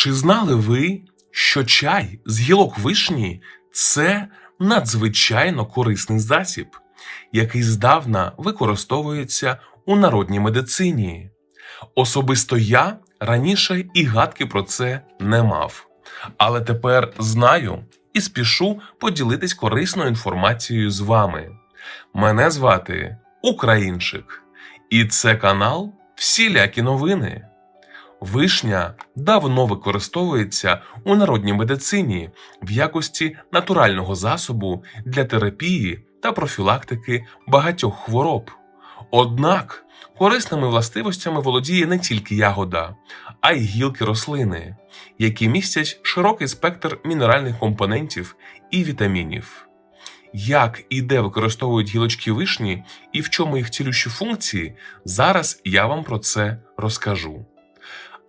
Чи знали ви, що чай з гілок вишні це надзвичайно корисний засіб, який здавна використовується у народній медицині? Особисто я раніше і гадки про це не мав, але тепер знаю і спішу поділитись корисною інформацією з вами. Мене звати Українчик, і це канал Всілякі новини. Вишня давно використовується у народній медицині в якості натурального засобу для терапії та профілактики багатьох хвороб. Однак корисними властивостями володіє не тільки ягода, а й гілки рослини, які містять широкий спектр мінеральних компонентів і вітамінів. Як і де використовують гілочки вишні і в чому їх цілющі функції, зараз я вам про це розкажу.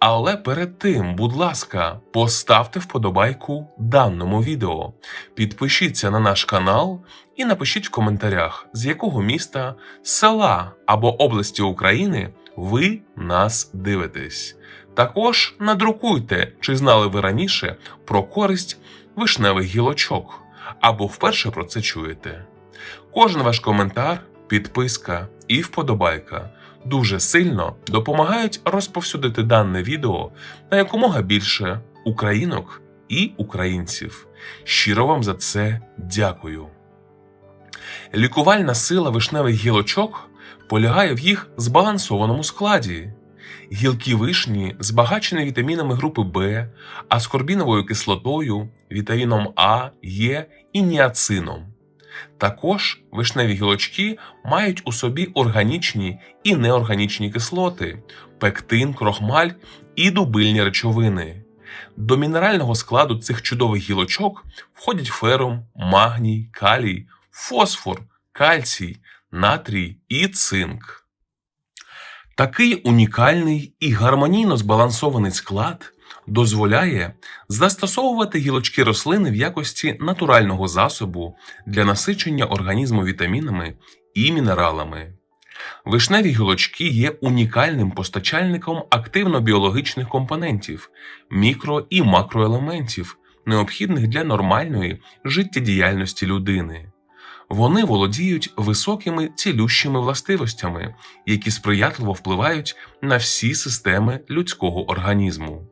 Але перед тим, будь ласка, поставте вподобайку даному відео, підпишіться на наш канал і напишіть в коментарях, з якого міста, села або області України ви нас дивитесь. Також надрукуйте, чи знали ви раніше про користь вишневих гілочок, або вперше про це чуєте. Кожен ваш коментар, підписка і вподобайка дуже сильно допомагають розповсюдити дане відео на якомога більше українок і українців. Щиро вам за це дякую. Лікувальна сила вишневих гілочок полягає в їх збалансованому складі. Гілки вишні збагачені вітамінами групи В, аскорбіновою кислотою, вітаміном А, Е і ніацином. Також вишневі гілочки мають у собі органічні і неорганічні кислоти, пектин, крохмаль і дубильні речовини. До мінерального складу цих чудових гілочок входять ферум, магній, калій, фосфор, кальцій, натрій і цинк. Такий унікальний і гармонійно збалансований склад дозволяє застосовувати гілочки рослини в якості натурального засобу для насичення організму вітамінами і мінералами. Вишневі гілочки є унікальним постачальником активно-біологічних компонентів, мікро і макроелементів, необхідних для нормальної життєдіяльності людини. Вони володіють високими цілющими властивостями, які сприятливо впливають на всі системи людського організму,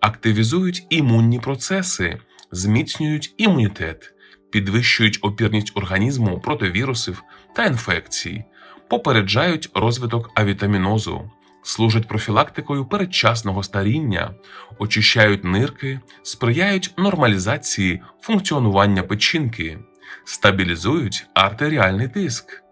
активізують імунні процеси, зміцнюють імунітет, підвищують опірність організму проти вірусів та інфекцій, попереджають розвиток авітамінозу, служать профілактикою передчасного старіння, очищають нирки, сприяють нормалізації функціонування печінки стабілізують артеріальний тиск,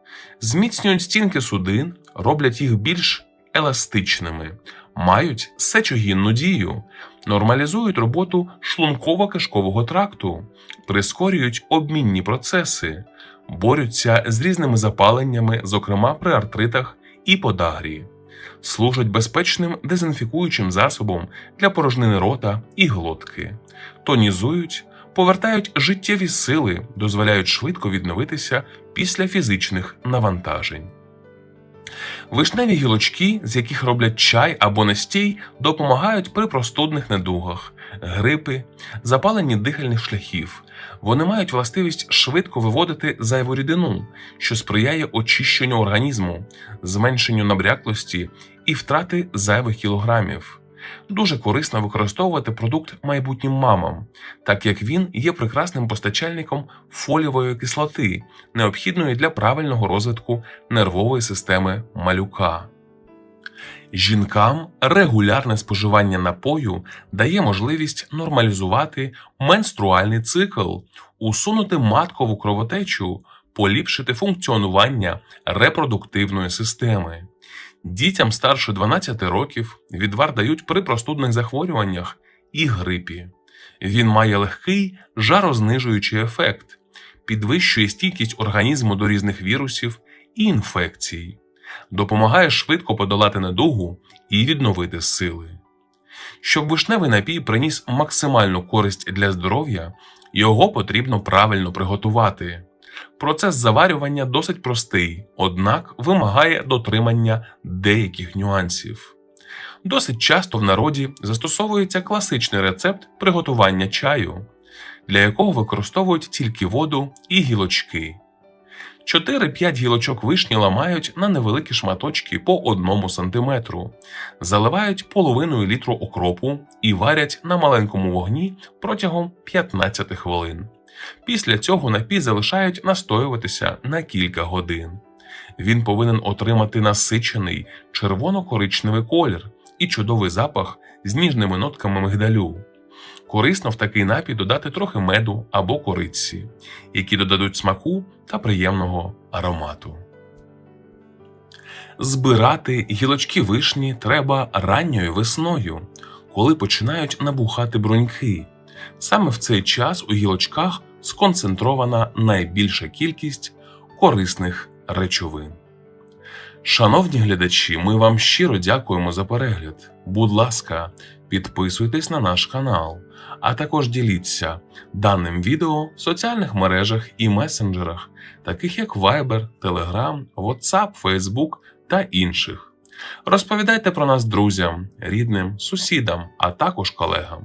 зміцнюють стінки судин, роблять їх більш еластичними, мають сечогінну дію, нормалізують роботу шлунково-кишкового тракту, прискорюють обмінні процеси, борються з різними запаленнями, зокрема при артритах і подагрі. Служать безпечним дезінфікуючим засобом для порожнини рота і глотки, тонізують, повертають життєві сили, дозволяють швидко відновитися після фізичних навантажень. Вишневі гілочки, з яких роблять чай або настій, допомагають при простудних недугах, грипи, запаленні дихальних шляхів. Вони мають властивість швидко виводити зайву рідину, що сприяє очищенню організму, зменшенню набряклості і втрати зайвих кілограмів. Дуже корисно використовувати продукт майбутнім мамам, так як він є прекрасним постачальником фолієвої кислоти, необхідної для правильного розвитку нервової системи малюка. Жінкам регулярне споживання напою дає можливість нормалізувати менструальний цикл, усунути маткову кровотечу, поліпшити функціонування репродуктивної системи. Дітям старше 12 років відвар дають при простудних захворюваннях і грипі. Він має легкий жарознижуючий ефект, підвищує стійкість організму до різних вірусів і інфекцій, допомагає швидко подолати недугу і відновити сили. Щоб вишневий напій приніс максимальну користь для здоров'я, його потрібно правильно приготувати. Процес заварювання досить простий, однак вимагає дотримання деяких нюансів. Досить часто в народі застосовується класичний рецепт приготування чаю, для якого використовують тільки воду і гілочки. 4-5 гілочок вишні ламають на невеликі шматочки по 1 см, заливають половиною літру окропу і варять на маленькому вогні протягом 15 хвилин. Після цього напій залишають настоюватися на кілька годин. Він повинен отримати насичений червоно-коричневий колір і чудовий запах з ніжними нотками мигдалю. Корисно в такий напій додати трохи меду або кориці, які додадуть смаку та приємного аромату. Збирати гілочки вишні треба ранньою весною, коли починають набухати бруньки. Саме в цей час у гілочках сконцентрована найбільша кількість корисних речовин. Шановні глядачі, ми вам щиро дякуємо за перегляд. Будь ласка, підписуйтесь на наш канал, а також діліться даним відео в соціальних мережах і месенджерах, таких як Viber, Telegram, WhatsApp, Facebook та інших. Розповідайте про нас друзям, рідним, сусідам, а також колегам.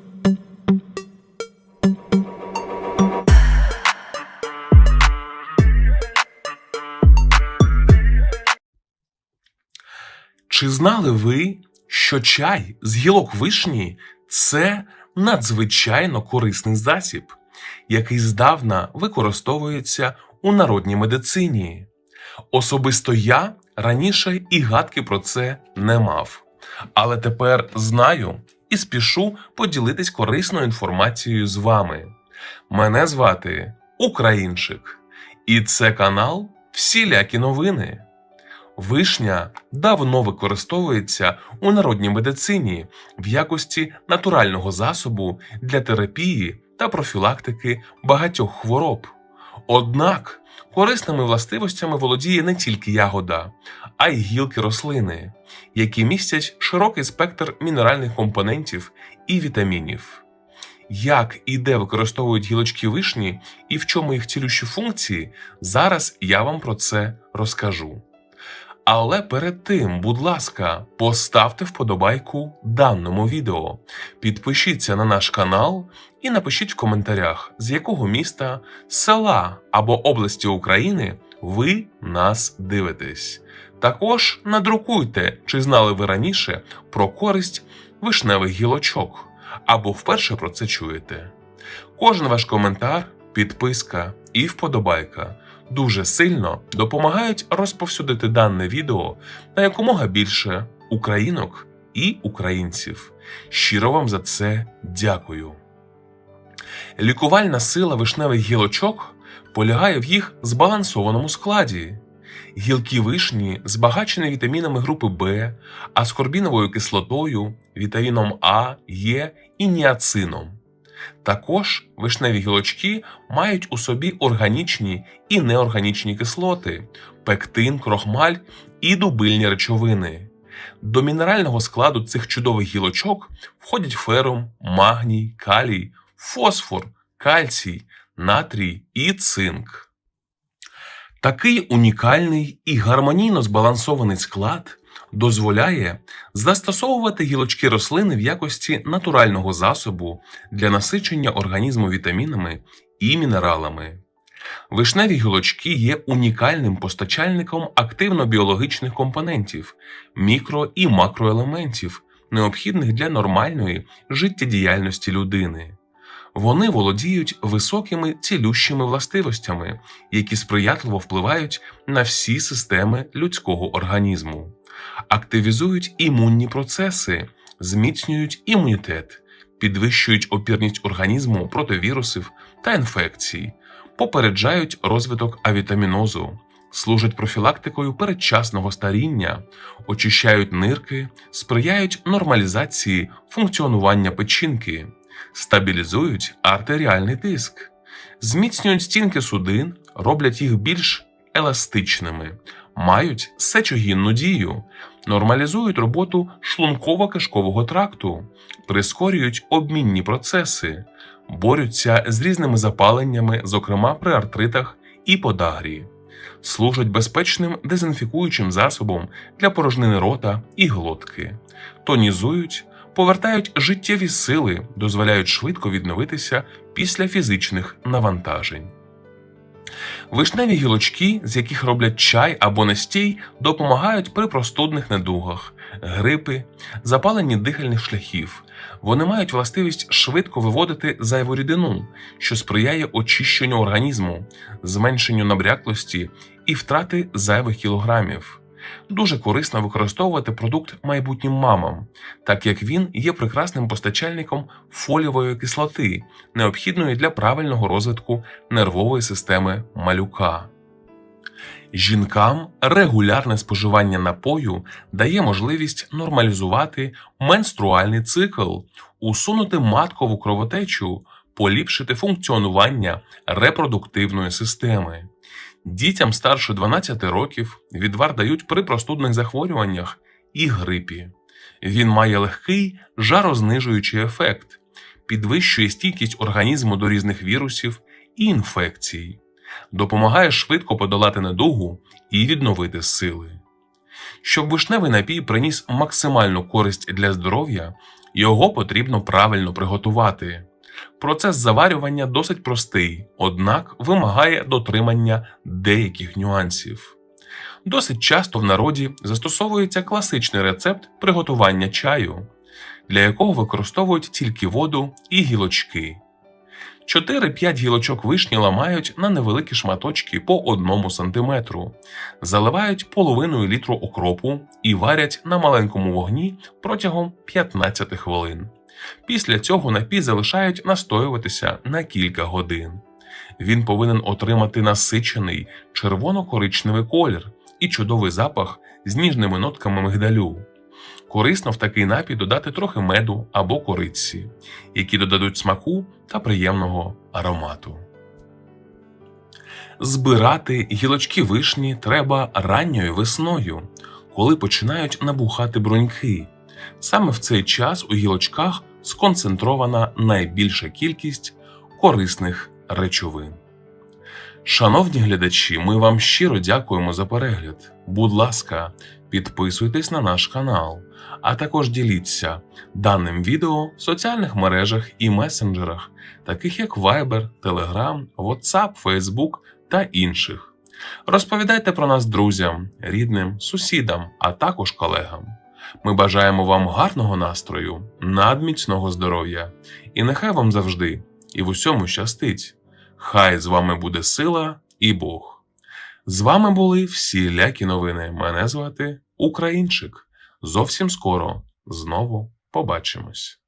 Чи знали ви, що чай з гілок вишні це надзвичайно корисний засіб, який здавна використовується у народній медицині? Особисто я раніше і гадки про це не мав, але тепер знаю і спішу поділитись корисною інформацією з вами. Мене звати Українчик, і це канал Всілякі новини. Вишня давно використовується у народній медицині в якості натурального засобу для терапії та профілактики багатьох хвороб. Однак корисними властивостями володіє не тільки ягода, а й гілки рослини, які містять широкий спектр мінеральних компонентів і вітамінів. Як і де використовують гілочки вишні і в чому їх цілющі функції, зараз я вам про це розкажу. Але перед тим, будь ласка, поставте вподобайку даному відео, підпишіться на наш канал і напишіть в коментарях, з якого міста, села або області України ви нас дивитесь. Також надрукуйте, чи знали ви раніше про користь вишневих гілочок, або вперше про це чуєте. Кожен ваш коментар, підписка і вподобайка дуже сильно допомагають розповсюдити дане відео на якомога більше українок і українців. Щиро вам за це дякую. Лікувальна сила вишневих гілочок полягає в їх збалансованому складі. Гілки вишні збагачені вітамінами групи В, аскорбіновою кислотою, вітаміном А, Е і ніацином. Також вишневі гілочки мають у собі органічні і неорганічні кислоти, пектин, крохмаль і дубильні речовини. До мінерального складу цих чудових гілочок входять ферум, магній, калій, фосфор, кальцій, натрій і цинк. Такий унікальний і гармонійно збалансований склад дозволяє застосовувати гілочки рослини в якості натурального засобу для насичення організму вітамінами і мінералами. Вишневі гілочки є унікальним постачальником активно-біологічних компонентів, мікро і макроелементів, необхідних для нормальної життєдіяльності людини. Вони володіють високими цілющими властивостями, які сприятливо впливають на всі системи людського організму, активізують імунні процеси, зміцнюють імунітет, підвищують опірність організму проти вірусів та інфекцій, попереджають розвиток авітамінозу, служать профілактикою передчасного старіння, очищають нирки, сприяють нормалізації функціонування печінки, стабілізують артеріальний тиск, зміцнюють стінки судин, роблять їх більш еластичними, мають сечогінну дію, нормалізують роботу шлунково-кишкового тракту, прискорюють обмінні процеси, борються з різними запаленнями, зокрема при артритах і подагрі, служать безпечним дезінфікуючим засобом для порожнини рота і глотки, тонізують, повертають життєві сили, дозволяють швидко відновитися після фізичних навантажень. Вишневі гілочки, з яких роблять чай або настій, допомагають при простудних недугах, грипи, запаленні дихальних шляхів. Вони мають властивість швидко виводити зайву рідину, що сприяє очищенню організму, зменшенню набряклості і втрати зайвих кілограмів. Дуже корисно використовувати продукт майбутнім мамам, так як він є прекрасним постачальником фолієвої кислоти, необхідної для правильного розвитку нервової системи малюка. Жінкам регулярне споживання напою дає можливість нормалізувати менструальний цикл, усунути маткову кровотечу, поліпшити функціонування репродуктивної системи. Дітям старше 12 років відвар дають при простудних захворюваннях і грипі. Він має легкий жарознижуючий ефект, підвищує стійкість організму до різних вірусів і інфекцій, допомагає швидко подолати недугу і відновити сили. Щоб вишневий напій приніс максимальну користь для здоров'я, його потрібно правильно приготувати. Процес заварювання досить простий, однак вимагає дотримання деяких нюансів. Досить часто в народі застосовується класичний рецепт приготування чаю, для якого використовують тільки воду і гілочки. 4-5 гілочок вишні ламають на невеликі шматочки по 1 см, заливають половиною літру окропу і варять на маленькому вогні протягом 15 хвилин. Після цього напій залишають настоюватися на кілька годин. Він повинен отримати насичений червоно-коричневий колір і чудовий запах з ніжними нотками мигдалю. Корисно в такий напій додати трохи меду або кориці, які додадуть смаку та приємного аромату. Збирати гілочки вишні треба ранньою весною, коли починають набухати бруньки. Саме в цей час у гілочках сконцентрована найбільша кількість корисних речовин. Шановні глядачі, ми вам щиро дякуємо за перегляд. Будь ласка, підписуйтесь на наш канал, а також діліться даним відео в соціальних мережах і месенджерах, таких як Viber, Telegram, WhatsApp, Facebook та інших. Розповідайте про нас друзям, рідним, сусідам, а також колегам. Ми бажаємо вам гарного настрою, надміцного здоров'я, і нехай вам завжди і в усьому щастить. Хай з вами буде сила і Бог. З вами були всі лякі новини. Мене звати Українчик. Зовсім скоро знову побачимось.